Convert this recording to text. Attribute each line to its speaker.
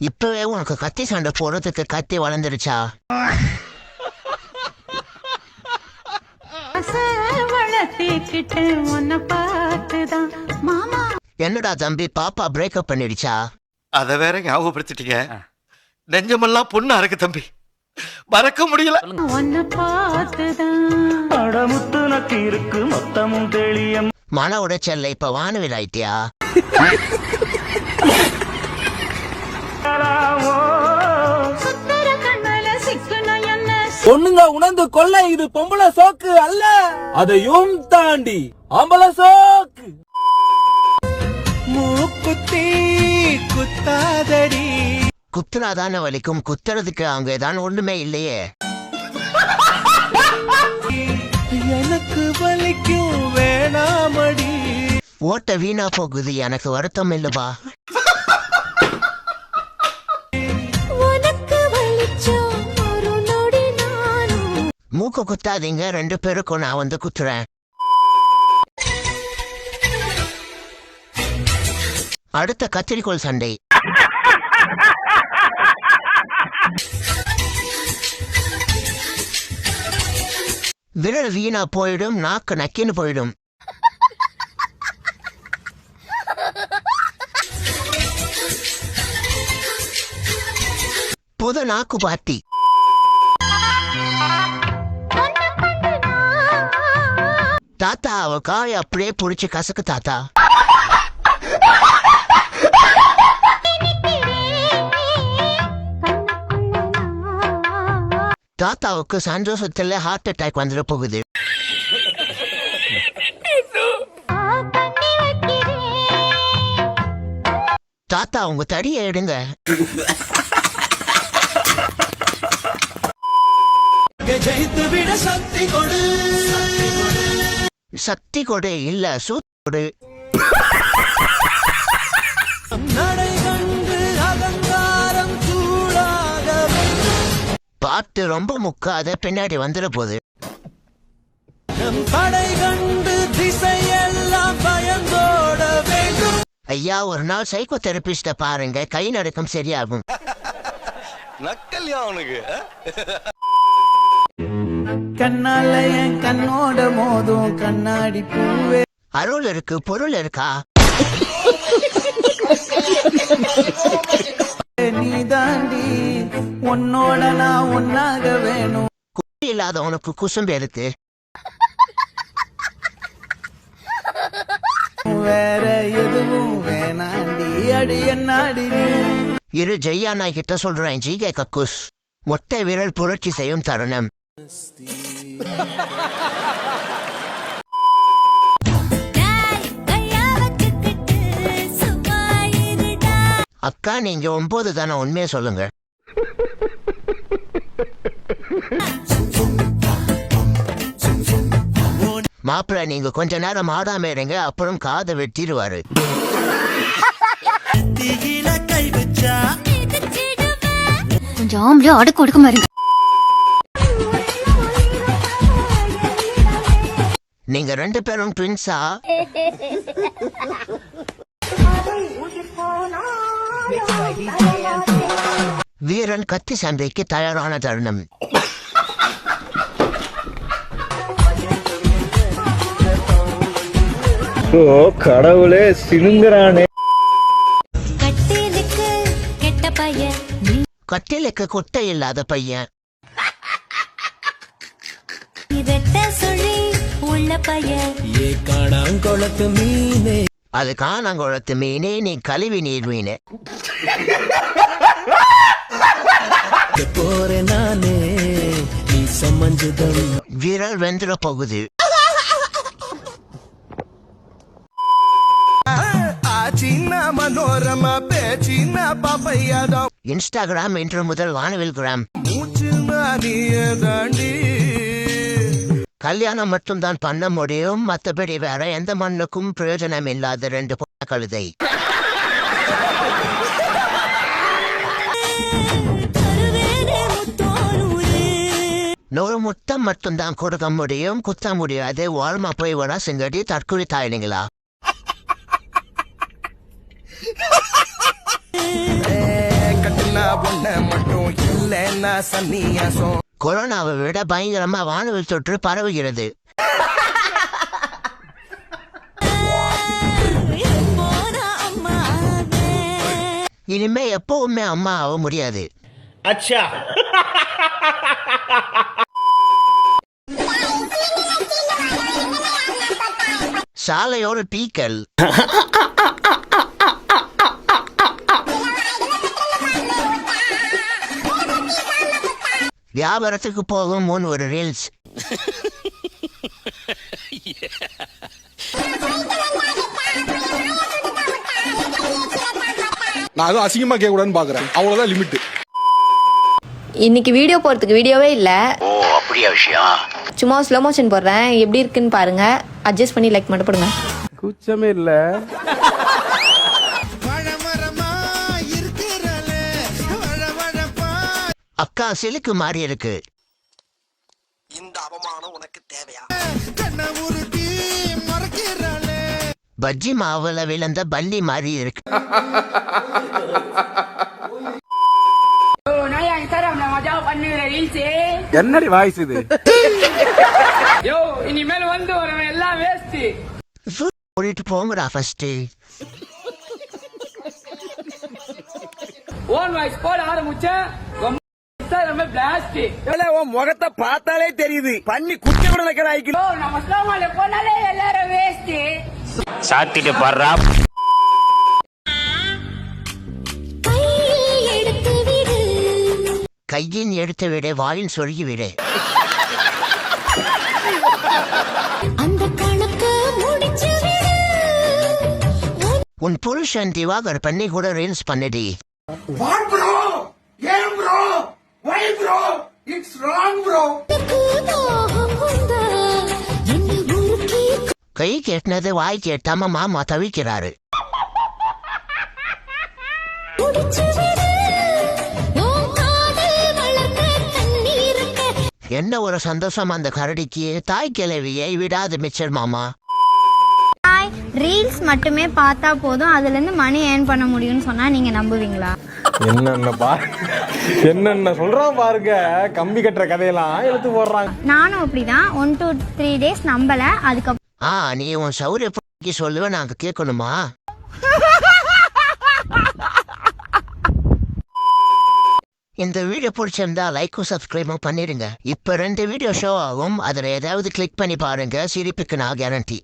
Speaker 1: இப்பவே உனக்கு கத்தி சண்டை போடுறதுக்கு கத்தி வளர்ந்துருச்சா? என்னடா தம்பி பாப்பா பிரேக்கப் பண்ணிடுச்சா?
Speaker 2: அத வேற ஞாபகப்படுத்திட்டீங்க. நெஞ்சமெல்லாம் பொண்ணா இருக்கு தம்பி. மறக்க முடியல.
Speaker 3: இருக்கு மொத்தமும் தெளிய
Speaker 1: மன உடைச்சல்ல இப்ப வானவில் ஆயிட்டியா?
Speaker 4: பொண்ணுங்க உணர்ந்து கொள்ள இது பொம்பளை சோக்கு அல்ல. அதையும் தாண்டி ஆம்பளை சோக்கு.
Speaker 2: மூக்குத்தி குத்தாதடி.
Speaker 1: குத்துனாதானே வலிக்கும் குத்துறதுக்கு அவங்க ஒண்ணுமே இல்லையே.
Speaker 2: எனக்கு வலிக்கும் வேணாமடி.
Speaker 1: ஓட்ட வீணா போகுது எனக்கு வருத்தம் இல்லப்பா. மூக்க குத்தாதீங்க ரெண்டு பேருக்கும் நான் வந்து குத்துறேன். அடுத்த கத்திரிக்கோள் சண்டை. விரல் வீணா போயிடும் நாக்கு நக்கின்னு போயிடும். புது நாக்கு பாத்தி தாத்தா அவ காய அப்படியே புடிச்சு கசக்கு தாத்தா. தாத்தாவுக்கு சந்தோஷத்துல ஹார்ட் அட்டாக் வந்துட போகுது. தாத்தா உங்க தடியை எடுங்க.
Speaker 2: ஜெயித்து விட சக்தி கொடு.
Speaker 1: சக்தி கொடு இல்ல சூத் கொடு பார்த்து ரொம்ப முக்காத பின்னாடி வந்துட போகுது ஐயா ஒரு நாள் சைக்கோ தெரபிஸ்ட பாருங்க கை நடுக்கம் சரியாகும்.
Speaker 2: நக்கல்யா அவனுக்கு.
Speaker 4: கண்ணால என் கண்ணோட மோதும் கண்ணாடி பூவே.
Speaker 1: அருள் இருக்கு பொருள் இருக்கா?
Speaker 4: நீ தாண்டி உன்னோட நான் ஒன்னாக வேணும்.
Speaker 1: குடி இல்லாதவனுக்கு குசும்பு இருக்கு
Speaker 4: வேற எதுவும் வேணாண்டி அடி என்னாடி
Speaker 1: இரு ஜெய்யா நாய் கிட்ட சொல்றேன் ஜிகே கக்குஸ். மொட்டை விரல் புரட்சி செய்யும் தருணம். அக்கா நீங்க ஒன்பது தானே உண்மையை சொல்லுங்க. மாப்பிள்ள நீங்க கொஞ்ச நேரம் ஆடாம இருங்க அப்புறம் காதை வெட்டிடுவாரு.
Speaker 5: கொஞ்சம் ஆம்பளையும் அடக்கு ஒடுக்க மாதிரி.
Speaker 1: நீங்க ரெண்டு பேரும் ட்வின்ஸா வீரன் கத்தி சண்டைக்கு தயாரான தருணம்.
Speaker 3: ஓ கடவுளே சினுங்கிறானே.
Speaker 5: கட்டிலுக்கு கெட்ட பையன்.
Speaker 1: கட்டிலுக்கு குட்டை இல்லாத பையன்.
Speaker 5: உள்ள பையன்
Speaker 4: ஏ காணாங்குளத்து மீனே.
Speaker 1: அது காணாங்குளத்து மீனே நீ கழுவி நீர் மீனே.
Speaker 4: போறேன் நானே நீ சம்மஞ்சுதம்
Speaker 1: விரல் வெந்துட போகுது.
Speaker 2: மனோரமா பாப்பையாதான்
Speaker 1: இன்ஸ்டாகிராம் இன்று முதல் வானவில் கிராம்.
Speaker 2: மூச்சு தாண்டி
Speaker 1: கல்யாணம் மட்டும்தான் பண்ண முடியும். மற்றபடி வேற எந்த மண்ணுக்கும் பிரயோஜனம் இல்லாத ரெண்டு பொண்ண கழுதை. நூறு முத்தம் மட்டும்தான் கொடுக்க முடியும். குத்த முடியாது. ஓரமா போய் வர சிங்கடி தற்கொலை தாயினீங்களா?
Speaker 2: கட்ட
Speaker 6: இல்லைன்னா சன்னியாசம்.
Speaker 1: கொரோனாவை விட பயங்கரமா வானவில் தொற்று பரவுகிறது. இனிமே எப்பவுமே அம்மா ஆக முடியாது சாலையோட டீக்கல் வியாபாரத்துக்கு போகும் முன் ஒரு ரீல்ஸ்.
Speaker 7: நான் அதுவும் அசிங்கமா கேட்க கூடாதுன்னு பாக்குறேன் அவ்வளவுதான் லிமிட்
Speaker 8: இன்னைக்கு வீடியோ போறதுக்கு வீடியோவே இல்ல. ஓ அப்படியா விஷயம்? சும்மா ஸ்லோ மோஷன் போடுறேன். எப்படி இருக்குன்னு பாருங்க. அட்ஜஸ்ட் பண்ணி லைக் மட்டும் போடுங்க.
Speaker 4: குச்சமே இல்ல.
Speaker 1: அக்கா சிலுக்கு மாறி இருக்கு.
Speaker 6: இந்த அவமானம் உனக்கு தேவையா?
Speaker 1: பஜ்ஜி மாவுல விழுந்த பல்லி மாறி இருக்கு.
Speaker 4: என்னடி வாய்ஸ் இது? யோ இனிமேல் வந்து வரவன் எல்லாம் வேஸ்ட்
Speaker 1: ஓடிட்டு போங்கடா ஃபர்ஸ்ட்
Speaker 4: ஓன் வாய்ஸ் போட ஆரம்பிச்சேன். ரொம்ப பிளாஸ்ட் உன் முகத்தை பார்த்தாலே தெரியுது. பண்ணி குட்டி நம்ம போனாலே எல்லாரும் வேஸ்ட்
Speaker 3: சாத்திட்டு பாடுறா.
Speaker 1: கையின் எடுத்து விடு வாயின் சொருகி விடு.
Speaker 5: அந்த கணக்கு முடிச்சு விடு.
Speaker 1: உன் புருஷன் திவாகர் பண்ணி கூட ரீல்ஸ் பண்ணுடி.
Speaker 5: இட்ஸ் ராங் ப்ரோ
Speaker 1: கை கேட்டினது வாய் கேட்டாம மாமா தவிக்கிறாரு. என்ன ஒரு சந்தோஷம் அந்த கரடிக்கு. தாய் கிழவியை விடாது மிச்சர் மாமா.
Speaker 9: ரீல்ஸ் மட்டுமே பார்த்தா போதும். அதுல இருந்து மணி ஏர்ன் பண்ண முடியும்னு சொன்னா நீங்க நம்புவீங்களா?
Speaker 7: என்னென்ன பா என்னென்ன சொல்றான் பாருங்க. கம்பி கட்டுற கதையெல்லாம் எடுத்து போடுறாங்க.
Speaker 9: நானும் அப்படிதான். ஒன் டூ த்ரீ டேஸ் நம்பல. அதுக்கப்புறம்
Speaker 1: ஆ நீ உன் சௌரிய சொல்லுவ நாங்க கேட்கணுமா? இந்த வீடியோ பிடிச்சிருந்தா லைக்கும் சப்ஸ்கிரைபும் பண்ணிடுங்க. இப்ப ரெண்டு வீடியோ ஷோ ஆகும். அதுல ஏதாவது கிளிக் பண்ணி பாருங்க. சிரிப்புக்கு நான் கேரண்டி